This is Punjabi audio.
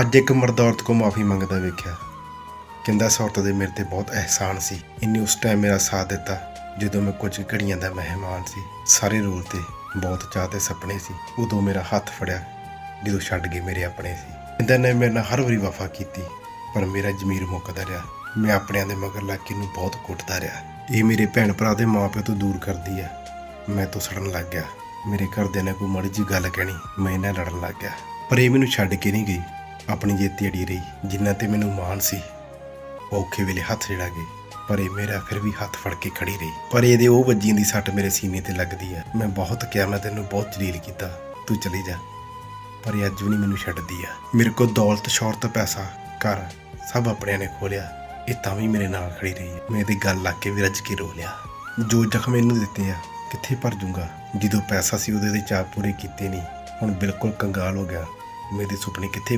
ਅੱਜ ਇੱਕ ਮਰਦ ਔਰਤ ਕੋ ਮਾਫੀ ਮੰਗਦਾ ਵੇਖਿਆ। ਕਹਿੰਦਾ ਇਸ ਔਰਤ ਦੇ ਮੇਰੇ ਤੇ ਬਹੁਤ ਅਹਿਸਾਨ ਸੀ। ਇੰਨੇ ਉਸ ਟਾਈਮ ਮੇਰਾ ਸਾਥ ਦਿੱਤਾ, ਜਦੋਂ ਮੈਂ ਕੁਝ ਘੜੀਆਂ ਦਾ ਮਹਿਮਾਨ ਸੀ। ਸਾਰੇ ਰੋਲ ਤੇ ਬਹੁਤ ਚਾਹਤੇ ਸੁਪਨੇ ਸੀ। ਉਦੋਂ ਮੇਰਾ ਹੱਥ ਫੜਿਆ, ਜਦੋਂ ਛੱਡ ਗਏ ਮੇਰੇ ਆਪਣੇ ਸੀ। ਕਹਿੰਦਾ ਨੇ ਮੇਰੇ ਨਾਲ ਹਰ ਵਾਰੀ ਵਫਾ ਕੀਤੀ, ਪਰ ਮੇਰਾ ਜ਼ਮੀਰ ਮੁੱਕਦਾ ਰਿਹਾ। ਮੈਂ ਆਪਣਿਆਂ ਦੇ ਮਗਰ ਲੱਗ ਕੇ ਇਹਨੂੰ ਬਹੁਤ ਕੁੱਟਦਾ ਰਿਹਾ। ਇਹ ਮੇਰੇ ਭੈਣ ਭਰਾ ਦੇ ਮਾਪਿਆਂ ਤੋਂ ਦੂਰ ਕਰਦੀ ਆ। ਮੈਂ ਤੋਂ ਸੜਨ ਲੱਗ ਗਿਆ। ਮੇਰੇ ਘਰਦਿਆਂ ਨੇ ਕੋਈ ਮਾੜੀ ਜੀ ਗੱਲ ਕਹਿਣੀ, ਮੈਂ ਇਹਨਾਂ ਲੜਨ ਲੱਗ ਗਿਆ। ਪਰ ਇਹ ਮੈਨੂੰ ਛੱਡ ਕੇ ਨਹੀਂ ਗਈ। ਆਪਣੀ ਜੇਤੀ ਅੜੀ ਰਹੀ, ਜਿੰਨਾ ਤੇ ਮੈਨੂੰ ਮਾਣ ਸੀ। ਔਖੇ ਵੇਲੇ ਹੱਥ ਜਿਹੜਾ ਗਏ, ਪਰ ਇਹ ਮੇਰਾ ਫਿਰ ਵੀ ਹੱਥ ਫੜ ਕੇ ਖੜੀ ਰਹੀ। ਪਰ ਇਹਦੇ ਉਹ ਵੱਜੀਆਂ ਦੀ ਸੱਟ ਮੇਰੇ ਸੀਨੇ ਤੇ ਲੱਗਦੀ ਆ। ਮੈਂ ਬਹੁਤ ਕਿਹਾ, ਮੈਂ ਤੈਨੂੰ ਬਹੁਤ ਜਲੀਲ ਕੀਤਾ, ਤੂੰ ਚਲੀ ਜਾ। ਪਰ ਇਹ ਅੱਜ ਵੀ ਨਹੀਂ ਮੈਨੂੰ ਛੱਡਦੀ ਆ। ਮੇਰੇ ਕੋਲ ਦੌਲਤ, ਸ਼ੌਹਰਤ, ਪੈਸਾ, ਘਰ, ਸਭ ਆਪਣਿਆਂ ਨੇ ਖੋਲਿਆ ਇਹ ਤਾਂ ਵੀ ਮੇਰੇ ਨਾਲ ਖੜੀ ਰਹੀ। ਮੈਂ ਇਹਦੀ ਗੱਲ ਲੱਗ ਕੇ ਵੀ ਰੱਜ ਕੇ ਰੋ ਲਿਆ। ਜੋ ਜ਼ਖਮ ਇਹਨੂੰ ਦਿੱਤੇ ਆ, ਕਿੱਥੇ ਭਰ ਜੂੰਗਾ? ਜਦੋਂ ਪੈਸਾ ਸੀ ਉਹਦੇ ਦੇ ਚਾਹ ਪੂਰੇ ਕੀਤੇ ਨਹੀਂ, ਹੁਣ ਬਿਲਕੁਲ ਕੰਗਾਲ ਹੋ ਗਿਆ। ਮੇਰੇ ਸੁਪਨੇ ਕਿੱਥੇ